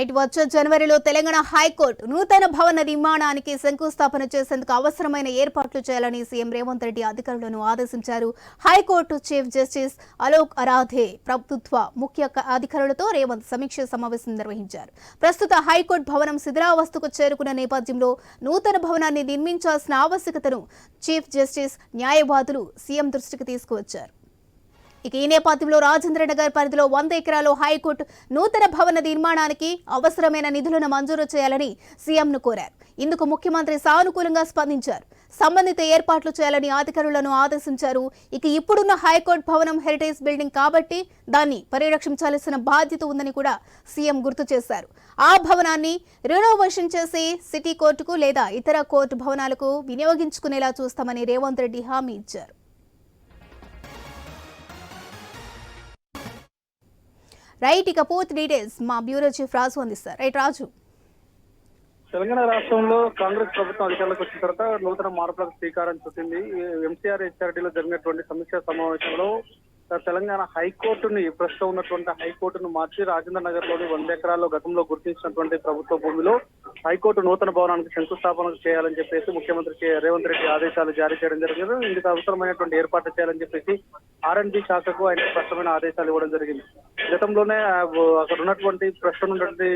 Right వచ్చే జనవరిలో Telangana high court నూతన భవన నిర్మాణానికి శంకుస్థాపన చేసేందుకు అవసరమైన ఏర్పాట్లు చేయాలని సీఎం రేవంత్ రెడ్డి అధికారులను ఆదేశించారు. High court chief justice Alok Aradhe ప్రభుత్వ ముఖ్య అధికారులతో రేవంత్ సమీక్ష సమావేశం నిర్వహించారు. ప్రస్తుత హైకోర్టు భవనం శిథిరావస్థకు చేరుకున్న నేపథ్యంలో నూతన భవనాన్ని నిర్మించాల్సిన ఆవశ్యకతను చీఫ్ జస్టిస్ న్యాయవాదులు సీఎం దృష్టికి తీసుకువచ్చారు. ఇక ఈ నేపథ్యంలో రాజేంద్ర నగర్ పరిధిలో వంద ఎకరాలు హైకోర్టు నూతన భవన నిర్మాణానికి అవసరమైన నిధులను మంజూరు చేయాలని సీఎంను కోరారు. ఇందుకు ముఖ్యమంత్రి సానుకూలంగా స్పందించారు. సంబంధిత ఏర్పాట్లు చేయాలని అధికారులను ఆదేశించారు. ఇక ఇప్పుడున్న హైకోర్టు భవనం హెరిటేజ్ బిల్డింగ్ కాబట్టి దాన్ని పరిరక్షించాల్సిన బాధ్యత ఉందని కూడా సీఎం గుర్తు చేశారు. ఆ భవనాన్ని రినోవేషన్ చేసి సిటీ కోర్టుకు లేదా ఇతర కోర్టు భవనాలకు వినియోగించుకునేలా చూస్తామని రేవంత్ రెడ్డి హామీ ఇచ్చారు. రైట్ ఇక పూర్తి డీటెయిల్స్ మా బ్యూరో చీఫ్ రాజు అందిస్తారు. రైట్ రాజు. తెలంగాణ రాష్ట్రంలో కాంగ్రెస్ ప్రభుత్వం అధికారంలోకి వచ్చిన తర్వాత నూతన మార్పులకు శ్రీకారం చుట్టింది. ఎంసీఆర్ హెచ్ఆర్డీలో జరిగినటువంటి సమీక్ష సమావేశంలో తెలంగాణ హైకోర్టుని ప్రస్తుతం ఉన్నటువంటి హైకోర్టును మార్చి రాజేంద్ర నగర్లోని వంద ఎకరాల్లో గతంలో గుర్తించినటువంటి ప్రభుత్వ భూమిలో హైకోర్టు నూతన భవనానికి శంకుస్థాపన చేయాలని చెప్పేసి ముఖ్యమంత్రి రేవంత్ రెడ్డి ఆదేశాలు జారీ చేయడం జరిగింది. ఇందుకు అవసరమైనటువంటి ఏర్పాట్లు చేయాలని చెప్పేసి ఆర్ అండ్ బి శాఖకు ఆయన స్పష్టమైన ఆదేశాలు ఇవ్వడం జరిగింది. గతంలోనే అక్కడ ఉన్నటువంటి ప్రస్తుతం ఉన్నటువంటి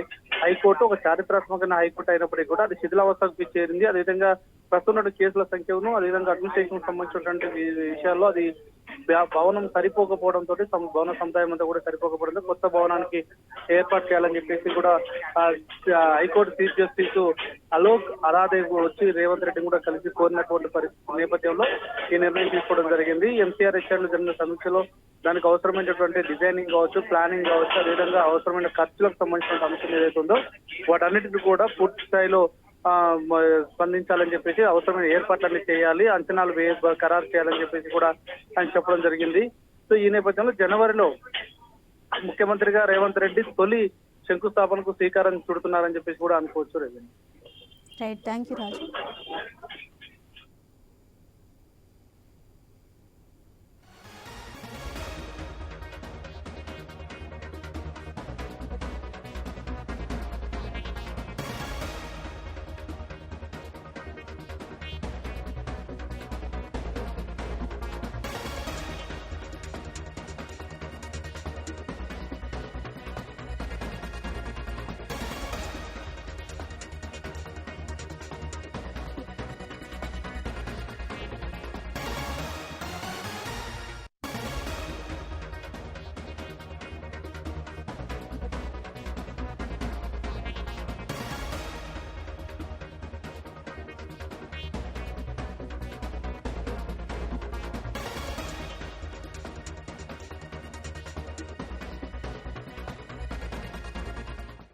హైకోర్టు ఒక చారిత్రాత్మకమైన హైకోర్టు అయినప్పటికీ కూడా అది శిథిలావస్థకు చేరింది అదేవిధంగా ప్రస్తుతం కేసుల సంఖ్యను అదేవిధంగా అడ్మినిస్ట్రేషన్ సంబంధించినటువంటి విషయాల్లో అది భవనం సరిపోకపోవడంతో భవన సముదాయం అంతా కూడా సరిపోకపోవడంతో కొత్త భవనానికి ఏర్పాటు చేయాలని చెప్పేసి కూడా high court chief justice Alok Aradhe వచ్చి రేవంత్ రెడ్డి కూడా కలిసి కోరినటువంటి పరిస్థితి నేపథ్యంలో ఈ నిర్ణయం తీసుకోవడం జరిగింది. ఎంసీఆర్ హెచ్ఆర్లు జరిగిన సమీక్షలో దానికి అవసరమైనటువంటి డిజైనింగ్ కావచ్చు ప్లానింగ్ కావచ్చు అదేవిధంగా అవసరమైన ఖర్చులకు సంబంధించిన అంశం ఏదైతే ఉందో వాటన్నిటిని కూడా పూర్తి స్థాయిలో స్పందించాలని చెప్పేసి అవసరమైన ఏర్పాట్లన్నీ చేయాలి అంచనాలు వే ఖరారు చేయాలని చెప్పేసి కూడా ఆయన చెప్పడం జరిగింది. సో ఈ నేపథ్యంలో జనవరిలో ముఖ్యమంత్రిగా రేవంత్ రెడ్డి తొలి శంకుస్థాపనకు శ్రీకారం చుడుతున్నారని చెప్పేసి కూడా అనుకోవచ్చు Revanth. Right thank you Raju